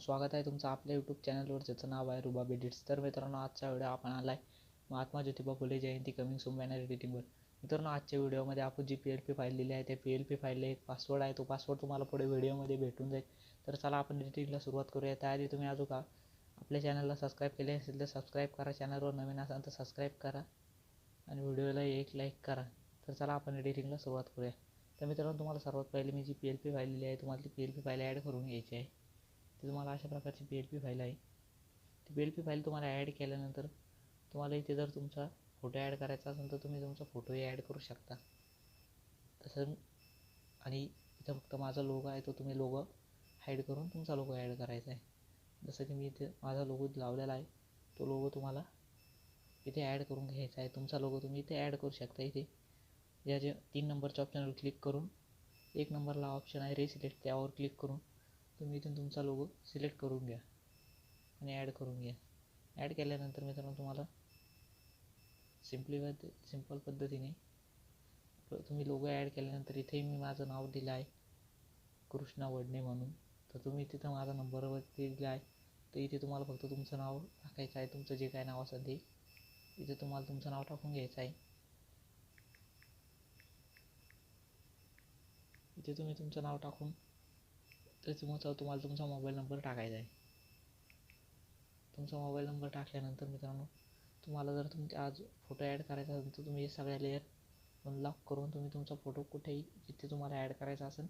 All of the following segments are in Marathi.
स्वागत आहे तुमचं आपल्या यूट्यूब चॅनलवर ज्याचं नाव आहे रुबाब एडिट्स तर मित्रांनो आजचा व्हिडिओ आपण आला आहे Mahatma Jyotiba Phule Jayanti coming soon banner एडिटिंगवर मित्रांनो आजच्या व्हिडिओमध्ये आपण जी पी एल पी फाईल लिहिली आहे त्या पी एल पी फाईलला एक पासवर्ड आहे. तो पासवर्ड तुम्हाला पुढे व्हिडिओमध्ये भेटून जाईल. तर चला आपण एडिटिंगला सुरुवात करूया. त्याआधी तुम्ही अजून का आपल्या चॅनलला सबस्क्राईब केले असेल तर सबस्क्राईब करा. चॅनलवर नवीन असाल तर सबस्क्राईब करा. आणि व्हिडिओला एक लाईक करा. तर चला आपण एडिटिंगला सुरुवात करूया. तर मित्रांनो तुम्हाला सर्वात पहिले मी जी पी एल पी फाईल लिहिली आहे तुम्हाला ती P L P file add करून घ्यायची आहे. ते तुम्हाला अशा प्रकारची पी एल पी फाईल आहे. ती पी एल पी फाईल तुम्हाला ॲड केल्यानंतर तुम्हाला इथे जर तुमचा फोटो ॲड करायचा असेल तर तुम्ही तुमचा फोटोही ॲड करू शकता. तसं आणि इथं फक्त माझा लोगो आहे तो तुम्ही लोगो हाईड करून तुमचा लोगो ॲड करायचा आहे. जसं की मी इथे माझा लोगो लावलेला आहे तो लोगो तुम्हाला इथे ॲड करून घ्यायचा आहे. तुमचा लोगो तुम्ही इथे ॲड करू शकता इथे. या जे तीन नंबरच्या ऑप्शनवर क्लिक करून एक नंबरला ऑप्शन आहे रिसिलेक्ट त्यावर क्लिक करून तुम्ही इथून तुमचा लोगो सिलेक्ट करून घ्या आणि ॲड करून घ्या. ॲड केल्यानंतर मित्रांनो तुम्हाला सिम्पली पद्ध सिंपल पद्धतीने तुम्ही लोगो ॲड केल्यानंतर इथेही मी माझं नाव दिलं आहे. कृष्णा वडणे म्हणून. तर तुम्ही तिथं माझा नंबरवरती दिला आहे. तर इथे तुम्हाला फक्त तुमचं नाव टाकायचं आहे. तुमचं जे काय नाव असेल ते. इथे तुम्हाला तुमचं नाव टाकून घ्यायचं आहे. इथे तुम्ही तुमचं नाव टाकून तर तुमचा तुम्हाला तुमचा मोबाईल नंबर टाकायचा आहे. तुमचा मोबाईल नंबर टाकल्यानंतर मित्रांनो तुम्हाला जर तुमचे आज फोटो ॲड करायचा असेल तर तुम्ही हे सगळ्या लेअर अनलॉक करून तुम्ही तुमचा फोटो कुठेही जिथे तुम्हाला ॲड करायचा असेल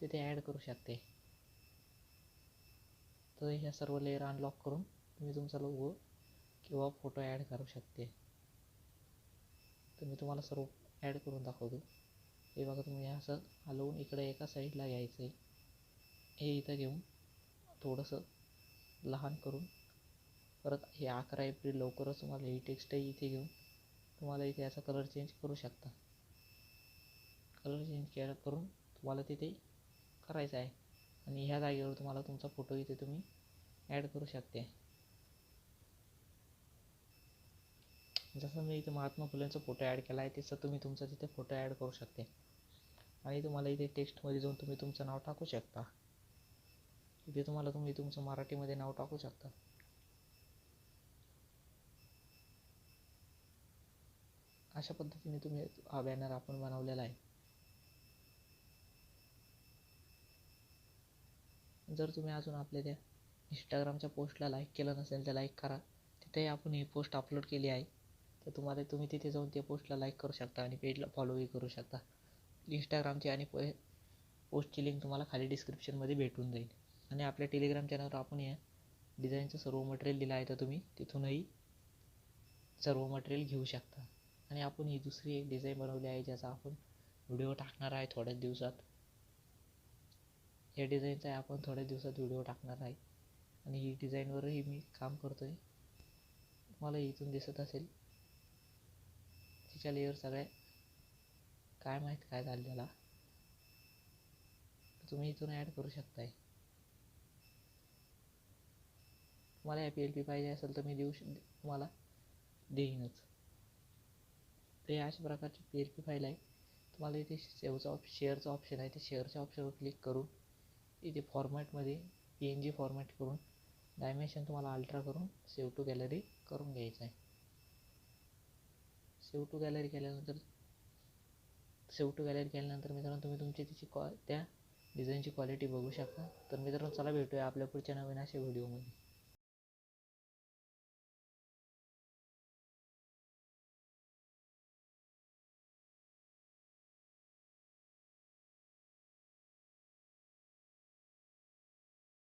तिथे ॲड करू शकते. तर ह्या सर्व लेअर अनलॉक करून तुम्ही तुमचा लोगो किंवा फोटो ॲड करू शकते. तर मी तुम्हाला सर्व ॲड करून दाखवतो. हे बघा तुम्ही असं हलवून इकडे एका साईडला घ्यायचं आहे हे इथं घेऊन थोडंसं लहान करून परत हे अकरा एप्रिल लवकरच तुम्हाला ही टेक्स्टही इथे घेऊन तुम्हाला इथे याचा कलर चेंज करू शकता. कलर चेंज केला करून तुम्हाला तिथे करायचं आहे. आणि ह्या जागेवर तुम्हाला तुमचा फोटो इथे तुम्ही ॲड करू शकते. जसं मी इथे महात्मा फुलेंचा फोटो ॲड केला आहे तसं तुम्ही तुमचा तिथे फोटो ॲड करू शकते. आणि तुम्हाला इथे टेक्स्टमध्ये जाऊन तुम्ही तुमचं नाव टाकू शकता. इथे तुम्हाला तुम्ही तुमचं मराठीमध्ये नाव टाकू शकता. अशा पद्धतीने तुम्ही हा बॅनर आपण बनवलेला आहे. जर तुम्ही अजून आपल्या त्या इंस्टाग्रामच्या पोस्टला लाईक केलं नसेल तर लाईक करा. तिथेही आपण ही पोस्ट अपलोड केली आहे. तर तुम्हाला तुम्ही तिथे जाऊन त्या पोस्टला लाईक करू शकता आणि पेजला फॉलोही करू शकता. इंस्टाग्रामची आणि पोस्टची लिंक तुम्हाला खाली डिस्क्रिप्शनमध्ये भेटून जाईल. आणि आपल्या टेलिग्राम चॅनलवर आपण या. डिझाईनचं सर्व मटेरियल दिलं आहे तर तुम्ही तिथूनही सर्व मटेरियल घेऊ शकता. आणि आपण ही दुसरी एक डिझाईन बनवली आहे ज्याचा आपण व्हिडिओ टाकणार आहे थोड्याच दिवसात. या डिझाईनचा आपण थोड्याच दिवसात व्हिडिओ टाकणार आहे. आणि ही डिझाईनवरही मी काम करतो आहे तुम्हाला इथून दिसत असेल तिच्या लेअर सगळ्या काय माहीत काय झालं त्याला तुम्ही इथून ॲड करू शकताय. तुम्हाला ए पी एल पी पाहिजे असेल तर मी देऊ श तुम्हाला. देईनच. ते अशा प्रकारची पी एल पी फाईल आहे. तुम्हाला इथे सेवचा ऑप शेअरचं ऑप्शन आहे. ते शेअरच्या ऑप्शनवर क्लिक करून इथे फॉर्मॅटमध्ये पी एन जी फॉर्मॅट करून डायमेन्शन तुम्हाला अल्ट्रा करून सेव्ह टू गॅलरी करून घ्यायचं आहे. सेव्ह टू गॅलरी केल्यानंतर सेव्ह टू गॅलरी केल्यानंतर मित्रांनो तुम्ही तुमची तिची कॉ त्या डिझाईनची क्वालिटी बघू शकता. तर मित्रांनो चला भेटूया आपल्या पुढच्या नवीन अशा व्हिडिओमध्ये